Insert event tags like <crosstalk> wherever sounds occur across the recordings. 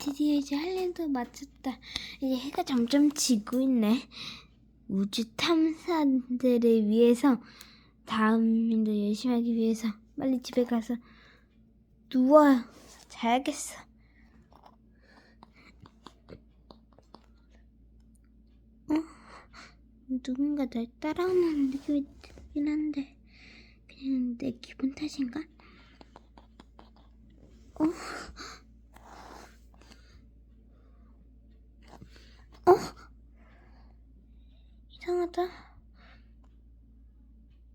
드디어 이제 할 일도 마쳤다. 이제 해가 점점 지고 있네. 우주 탐사들을 위해서 다음 일도 열심히 하기 위해서 빨리 집에 가서 누워 자야겠어. 어? 누군가 날 따라오는 느낌이 들긴 한데 그냥 내 기분 탓인가? 어? 어? 이상 하다.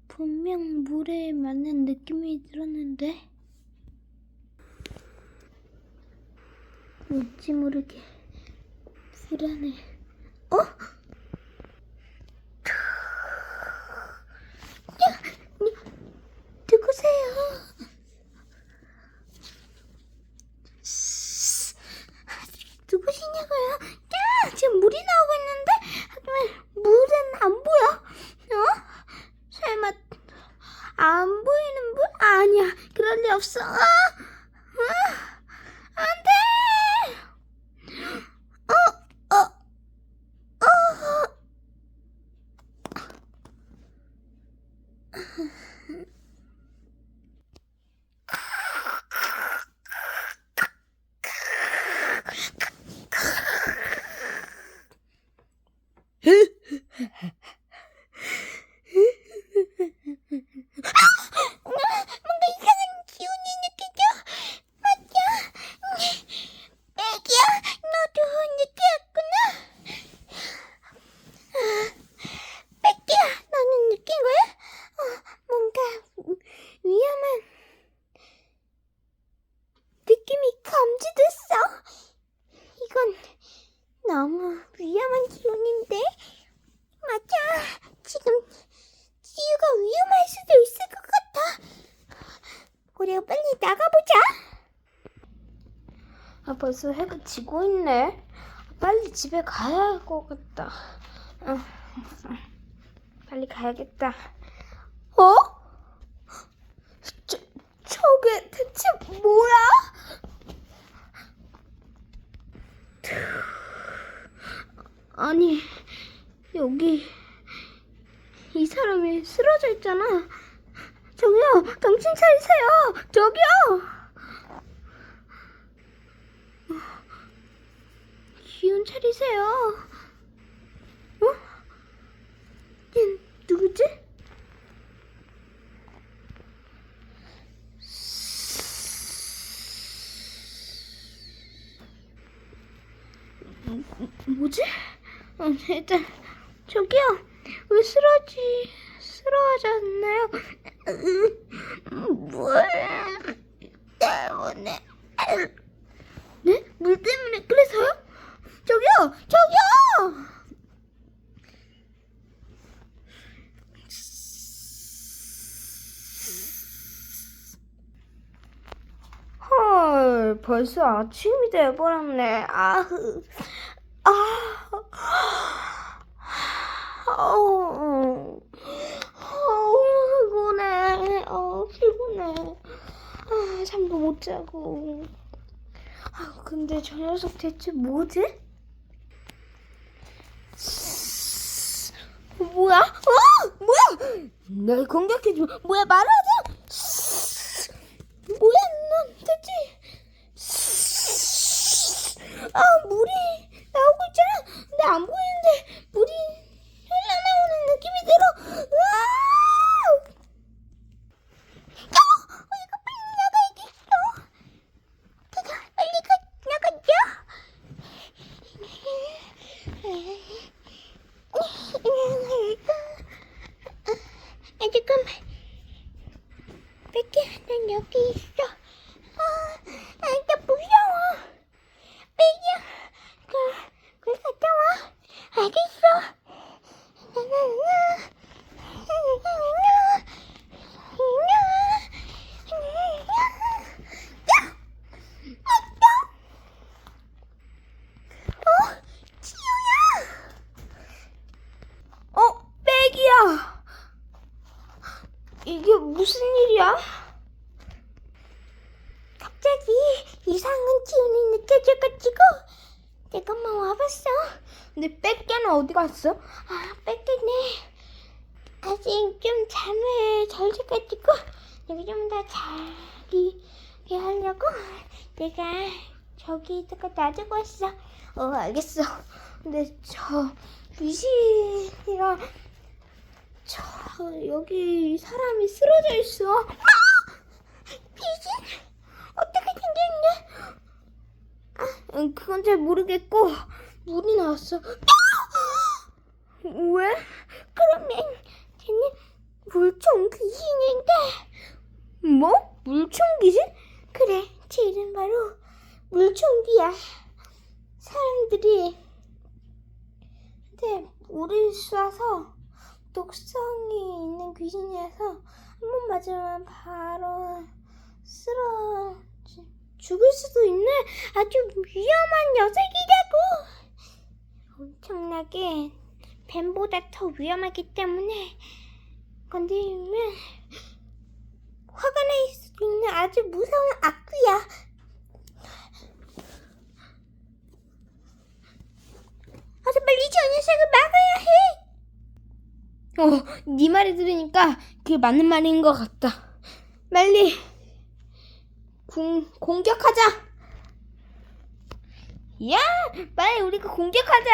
분명 물에 맞는 느낌이 들었는데 왠지 모르게 불안해. 어? 야, 니- 누구세요? 누구시냐고요? 야, 지금 물이 나오고 있는데 하지만 물은 안 보여. 어? 설마 안 보이는 물? 아니야, 그럴 리 없어. 아, 아, 안 돼. 어, 어, 어. 뭔가 이상한 기운이 느껴져. 맞아. 애기야, 너도 느꼈구나. 애기야, 너는 느낀 거야? 어, 뭔가 위험한 느낌이 감지됐어. 이건 너무 위험한 기운인데. 맞아. 지금 지유가 위험할 수도 있을 것 같아. 우리가 빨리 나가보자. 아, 벌써 해가 지고 있네. 빨리 집에 가야 할 것 같다. 응. 빨리 가야겠다. 어? 저, 저게 대체 뭐야? 아니, 여기 이 사람이 쓰러져 있잖아. 저기요, 정신 차리세요. 저기요. 기운 차리세요. 어? 얜 누구지? 뭐지? 어, 일단 저기요 왜 쓰러지 쓰러졌나요? 물 때문에 네? 물 때문에 그래서요? 저기요 저기요 헐 벌써 아침이 돼버렸네 아흐 아 어우, 어우, 피곤해. 어, 피곤해. 아, 잠도 못 자고. 아, 근데 저 녀석 대체 뭐지? 어, 뭐야? 어! 뭐야? 날 공격해줘. 뭐야, 말하자! 뭐야, 넌 대체. 아, 물이 나오고 있잖아. 근데 안 보이는데 물이 흘러나오는 느낌이 들어. 으아! 야! 어, 이거 빨리 나가야겠어. 가자, 빨리 가, 나가자. 아, 잠깐만. 뺏기, 난 여기 있어. 아, 나갔어. 근데 뺏개는 어디 갔어? 아, 뺏개네. 아직 좀 잠을 덜 자가지고 여기 좀 더 자게 하려고 내가 저기다가 놔두고 왔어. 어, 알겠어. 근데 저 귀신이랑 저 여기 사람이 쓰러져 있어. 아! 귀신? 어떻게 생겼냐? 아, 음, 그건 잘 모르겠고 물이 나왔어. <laughs> 왜? 그러면 쟤는 물총 귀신인데 뭐? 물총 귀신? 그래, 제 이름 바로 물총귀야. 사람들이 근데 물을 쏴서 독성이 있는 귀신이라서 한 번 맞으면 바로 쓰러 죽을 수도 있는 아주 위험한 녀석이라고. 엄청나게 뱀보다 더 위험하기 때문에 건드리면 화가 날 수도 있는 아주 무서운 악귀야. 어서 빨리 저 녀석을 막아야 해. 어, 네 말을 들으니까 그게 맞는 말인 것 같다. 빨리 공, 공격하자. 야, 빨리 우리가 공격하자.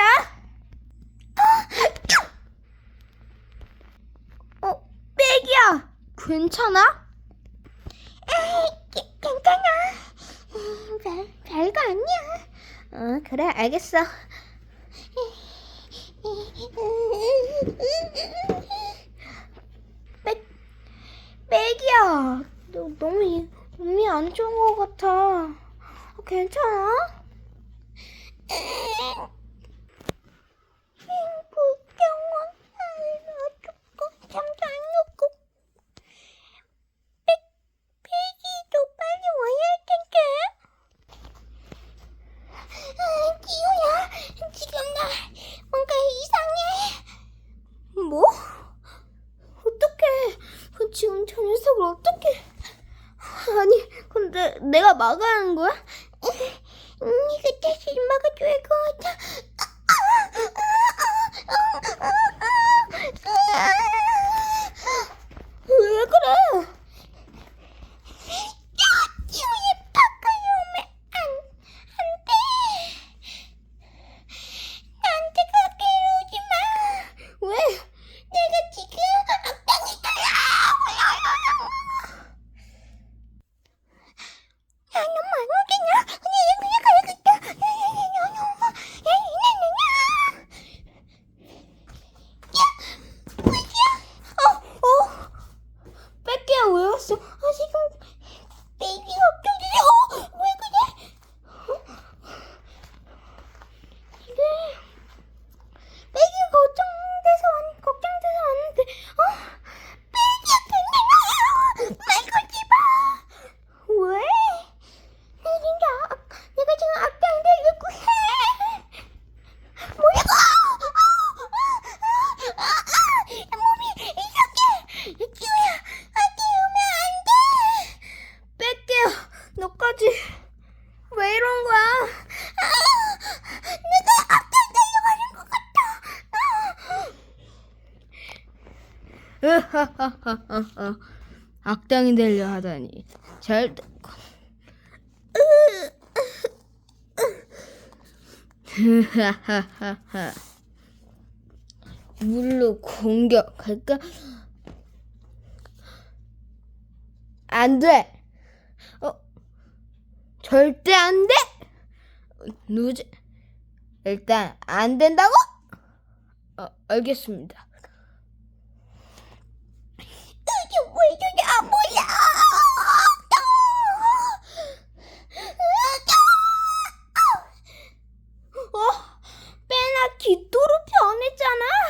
어, 백이야. 괜찮아? 에이, 괜찮아. 음, 별, 별거 아니야. 어, 그래, 알겠어. 백, 백이야. 너 너무 이- 몸이 안 좋은 것 같아. 어, 괜찮아? 뭐? 지금 저 녀석을 어떻게? 아니, 근데 내가 막아야 하는 거야? 악당이 되려 하다니 잘. <laughs> 물로 공격할까? 안 돼. 어, 절대 안 돼. 누지. 일단 안 된다고? 어, 알겠습니다. 이게 왜 저냐 かな？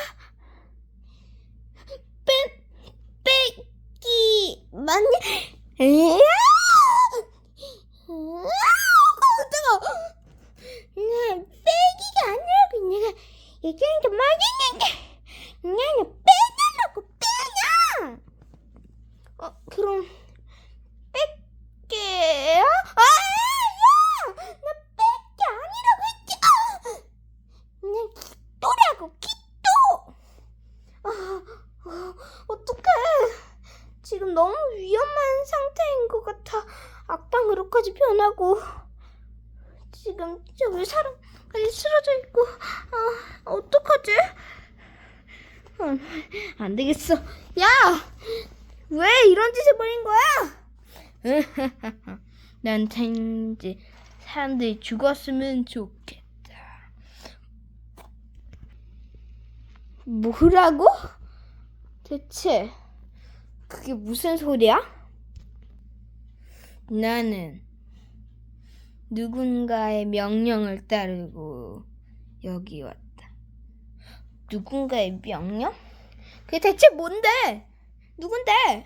지금 너무 위험한 상태인 것 같아. 악당으로까지 변하고 지금 저기 사람까지 쓰러져 있고 아 어떡하지? 음, 안, 되겠어. 야! 왜 이런 짓을 벌인 거야? <laughs> 난 단지 사람들이 죽었으면 좋겠다. 뭐, 뭐라고? 대체 그게 무슨 소리야? 나는 누군가의 명령을 따르고 여기 왔다. 누군가의 명령? 그게 대체 뭔데? 누군데?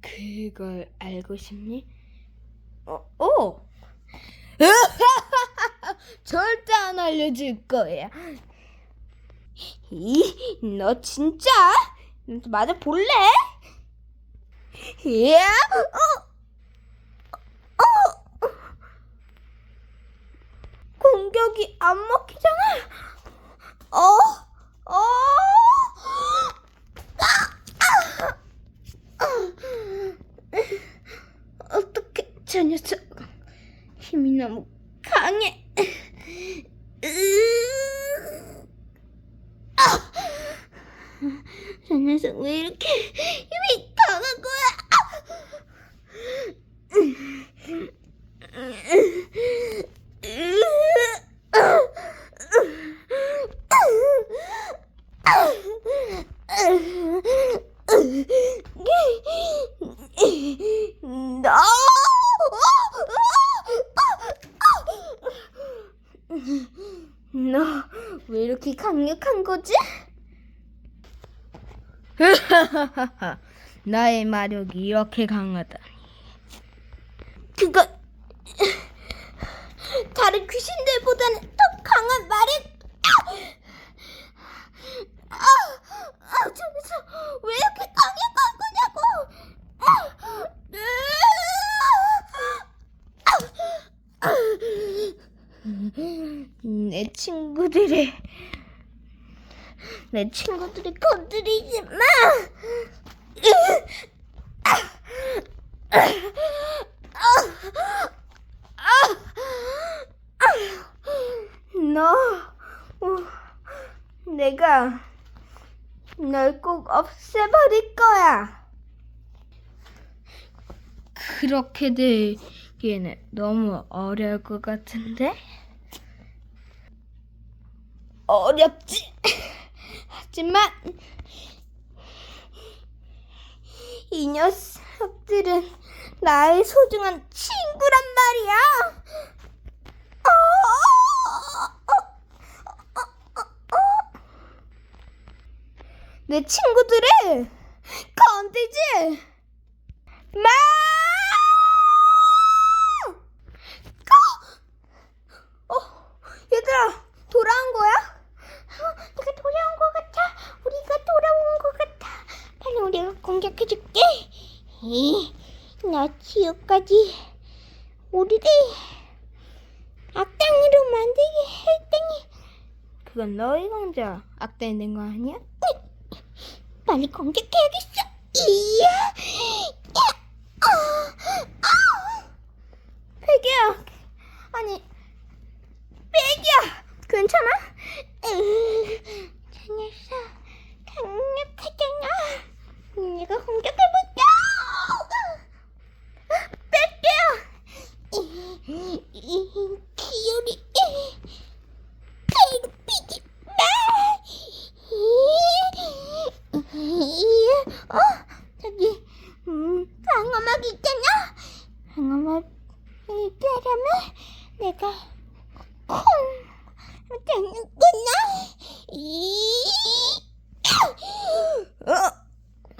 그걸 알고 싶니? 어, 어. <laughs> 절대 안 알려줄 거야. 이, 너 진짜? 맞아 볼래? 야, 어, 어, 공격이 안 먹히잖아. 어, 어, 어떻게 저 녀석. 힘이 너무 강해. 으, 아! 저 녀석 왜 이렇게 힘이 강한 거야? 나 너 왜 이렇게 강력한 거지? 나의 마력이 이렇게 강하다. 그거 다른 귀신들보다는 더 강한 마력. 아, 아, 저기서 왜 이렇게 강력한 거냐고? 아, 아, 내 친구들의 내 친구들이 건드리지 마. 너, 어, 내가 널 꼭 없애버릴 거야. 그렇게 되기에는 너무 어려울 것 같은데? 어렵지. 하지만 이 녀석들은 나의 소중한 친구란 말이야. 어, 어, 어, 어. 내 친구들을 건들지 마. 어, 얘들아 돌아온 거야? 어, 내가 돌아온 것 같아. 우리가 돌아온 것 같아. 빨리 우리가 공격해줄게. 이, 나 지옥까지 우리를 악당으로 만들게 할 테니. 그건 너희 혼자 악당이 된 거 아니야? 빨리 공격해야겠어. 이야, 야, 아, 아. 베개야. 아니, 베개야. 괜찮아? 녀석 강력하잖아. 내가 공격해볼게. 뺄게요. 이, 이, 기어리 괴롭히지 마. 이, 어, 저기 음, 방어막 있잖아. 방어막 있다라면 내가 콩 되는구나. 이, 어,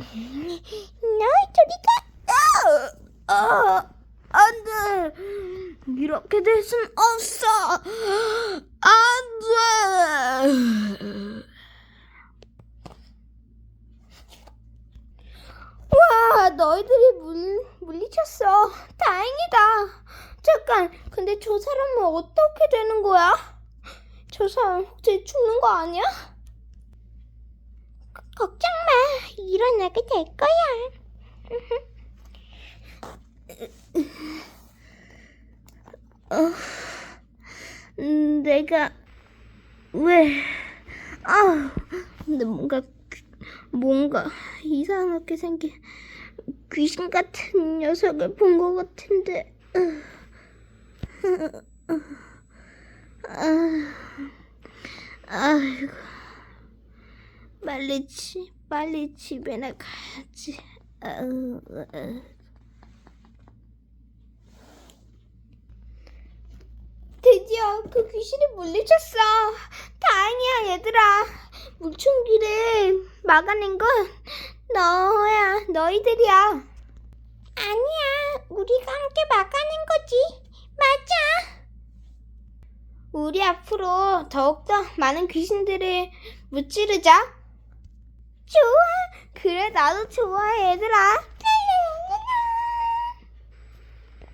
너 저리 가. 어, 어, 안 돼. 이렇게 될 순 없어. 안 돼. 와, 너희들이 물, 물리쳤어. 다행이다. 잠깐, 근데 저 사람은 어떻게 되는 거야? 저 사람 혹시 죽는 거 아니야? 걱정 마. 일어나게 될 거야. 어, 음, 내가 왜? 아, 근데 뭔가 귀- 뭔가 이상하게 생긴 귀신 같은 녀석을 본 것 같은데. 아, 아이고, 빨리 집 빨리 집에나 가야지. 아우, 아우. 드디어 그 귀신이 물리쳤어. 다행이야, 얘들아. 물총기를 막아낸 건 너야, 너희들이야. 아니야, 우리가 함께 막아낸 거지. 맞아. 우리 앞으로 더욱더 많은 귀신들을 무찌르자. 좋아. 그래, 나도 좋아, 얘들아.